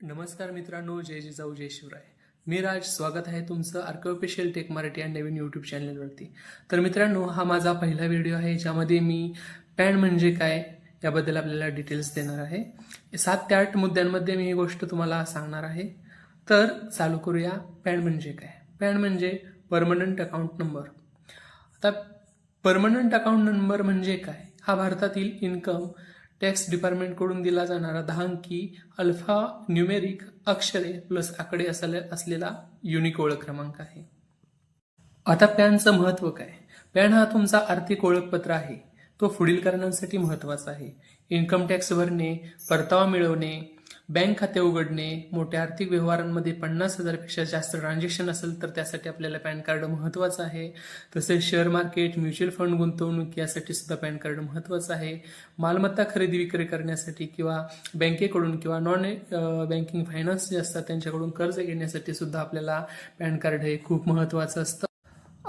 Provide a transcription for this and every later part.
नमस्कार मित्रांनो जय जिजाऊ जय शिवराय. मी राज स्वागत आहे तुमचं आर्कोपेशियल टेक मराठी या नवीन यूट्यूब चॅनलवरती तर मित्रांनो हा माझा पहिला व्हिडिओ आहे ज्यामध्ये मी पॅन म्हणजे काय याबद्दल आपल्याला डिटेल्स देणार आहे. सात ते आठ मुद्द्यांमध्ये मी ही गोष्ट तुम्हाला सांगणार आहे. तर चालू करूया पॅन म्हणजे काय? पॅन म्हणजे परमनंट अकाउंट नंबर आता परमनंट अकाउंट नंबर म्हणजे काय? हा भारतातील इन्कम टॅक्स डिपार्टमेंटकडून दिला जाणारा दहा अंकी अल्फा न्यूमेरिक अक्षरे प्लस आकडे असले असलेला युनिक ओळख क्रमांक आहे. आता पॅनचं महत्त्व काय? पॅन हा तुमचा आर्थिक ओळखपत्र आहे. तो पुढील कारणांसाठी महत्त्वाचा आहे. इन्कम टॅक्स भरणे परतावा मिळवणे बँक खाते उघडणे मोठ्या आर्थिक व्यवहारांमध्ये पन्नास हजारपेक्षा जास्त ट्रान्झॅक्शन असेल तर त्यासाठी आपल्याला पॅन कार्ड महत्त्वाचं आहे. तसेच शेअर मार्केट म्युच्युअल फंड गुंतवणूक यासाठी सुद्धा पॅन कार्ड महत्त्वाचं आहे. मालमत्ता खरेदी विक्री करण्यासाठी किंवा बँकेकडून किंवा नॉन बँकिंग फायनान्स जे असतात त्यांच्याकडून कर्ज घेण्यासाठी सुद्धा आपल्याला पॅन कार्ड हे खूप महत्त्वाचं असतं.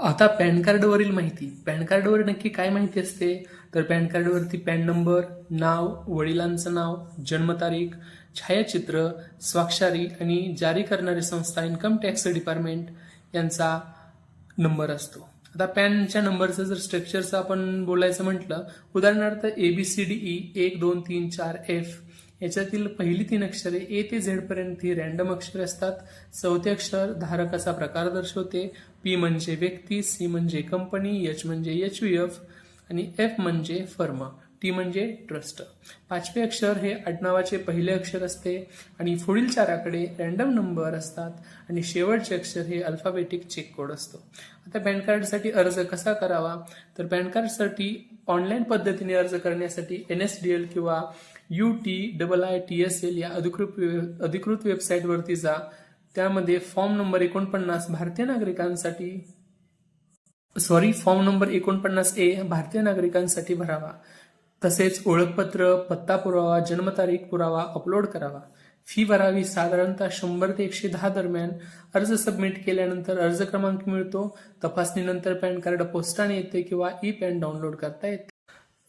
आता पॅन कार्डवरील माहिती. पॅन कार्डवर नक्की काय माहिती असते? तर पॅन कार्डवरती पॅन नंबर नाव वडिलांचं नाव जन्मतारीख छायाचित्र स्वाक्षरी आणि जारी करणारी संस्था इन्कम टॅक्स डिपार्टमेंट यांचा नंबर असतो. आता पॅनच्या नंबरचं जर स्ट्रक्चरचं आपण बोलायचं म्हटलं उदाहरणार्थ A B C D E एक दोन तीन चार एफ याच्यातील पहिली तीन अक्षरे ए ते झेड पर्यंत ही रॅन्डम अक्षरे असतात. चौथे अक्षर धारकाचा प्रकार दर्शवते. पी म्हणजे व्यक्ती सी म्हणजे कंपनी एच म्हणजे एच व्ही एफ आणि एफ म्हणजे फर्म. टी म्हणजे ट्रस्ट. पाचवे अक्षर हे आडनावाचे पहिले अक्षर असते आणि पुढील चार आकडे रॅन्डम नंबर असतात आणि शेवटचे अक्षर हे अल्फाबेटिक चेक कोड असतो. आता पॅन कार्डसाठी अर्ज कसा करावा? तर पॅन कार्डसाठी ऑनलाईन पद्धतीने अर्ज करण्यासाठी एन एस डी एल किंवा U T double I T S L या अधिकृत वे- अधिकृत वेबसाईटवरती जा. त्यामध्ये फॉर्म नंबर एकोणपन्नास भारतीय नागरिकांसाठी सॉरी फॉर्म नंबर एकोणपन्नास ए भारतीय नागरिकांसाठी भरावा. तसेच ओळखपत्र पत्ता पुरावा जन्मतारीख पुरावा अपलोड करावा. फी भरावी साधारणतः शंभर ते एकशे दहा दरम्यान. अर्ज सबमिट केल्यानंतर अर्ज क्रमांक मिळतो. तपासणीनंतर पॅन कार्ड पोस्टाने येते किंवा ई पॅन डाउनलोड करता येते.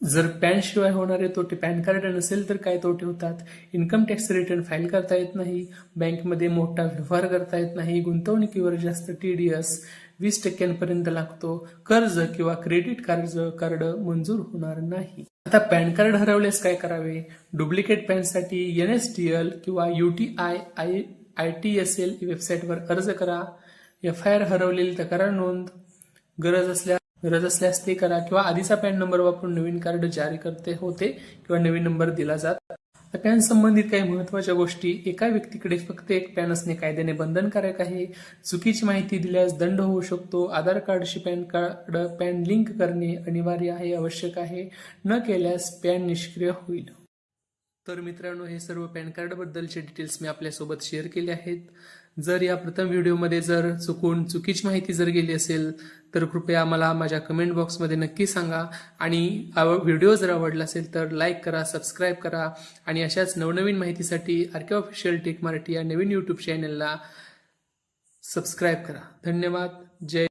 जर पॅन शिवाय होणारे तोटे पॅन कार्ड नसेल तर काय तोटे होतात? इन्कम टॅक्स रिटर्न फाईल करता येत नाही बँकमध्ये मोठा व्यवहार करता येत नाही गुंतवणुकीवर जास्त टी डी एस वीस टक्क्यांपर्यंत लागतो कर्ज किंवा क्रेडिट कार्ड कार्ड मंजूर होणार नाही. आता पॅन कार्ड हरवल्यास काय करावे? डुप्लिकेट पॅनसाठी एन एस टी एल किंवा U T I I I T S L वेबसाईटवर अर्ज करा. एफ आय आर हरवलेली तक्रार नोंद. गरज असल्यास गरज असल्यास ते करा किंवा आधीचा पॅन नंबर वापरून नवीन कार्ड जारी करते होते किंवा नवीन नंबर दिला जात. पॅन संबंधित काही महत्त्वाच्या गोष्टी एका व्यक्तीकडे फक्त एक पॅन असणे कायद्याने बंधनकारक आहे. चुकीची माहिती दिल्यास दंड होऊ शकतो. आधार कार्डशी पॅन कार्ड पॅन लिंक करणे अनिवार्य आहे आवश्यक आहे. न केल्यास पॅन निष्क्रिय होईल. तर मित्रांनो हे सर्व पॅन कार्डबद्दलचे डिटेल्स मी आपल्यासोबत शेअर केले आहेत. जर या प्रथम व्हिडिओमध्ये जर चुकून चुकीची माहिती जर गेली असेल तर कृपया मला माझ्या कमेंट बॉक्समध्ये नक्की सांगा. आणि व्हिडिओ जर आवडला असेल तर लाईक करा सबस्क्राईब करा. आणि अशाच नवनवीन माहितीसाठी आरके ऑफिशियल टेक मराठी या नवीन यूट्यूब चॅनलला सबस्क्राईब करा. धन्यवाद. जय